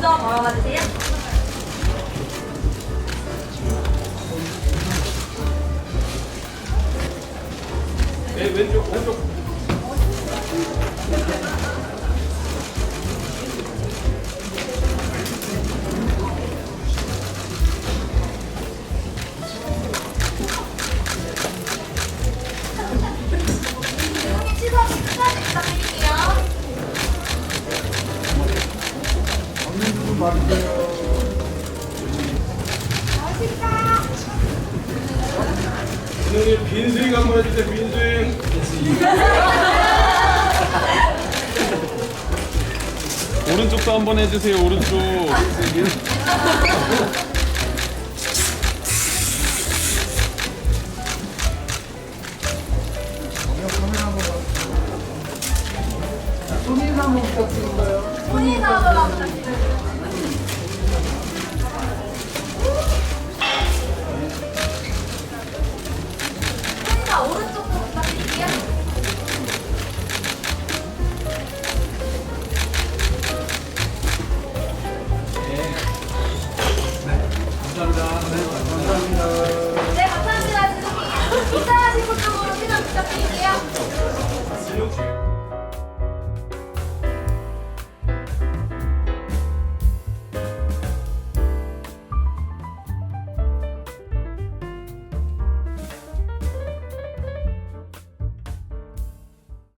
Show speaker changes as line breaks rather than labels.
먼저 먹어봐 주세요. 네, 왼쪽, 오른쪽.
선생님, 빈스윙 한번 해주세요, 빈스윙.
오른쪽도 한번 해주세요 오른쪽
본인 한번 부탁드릴게요.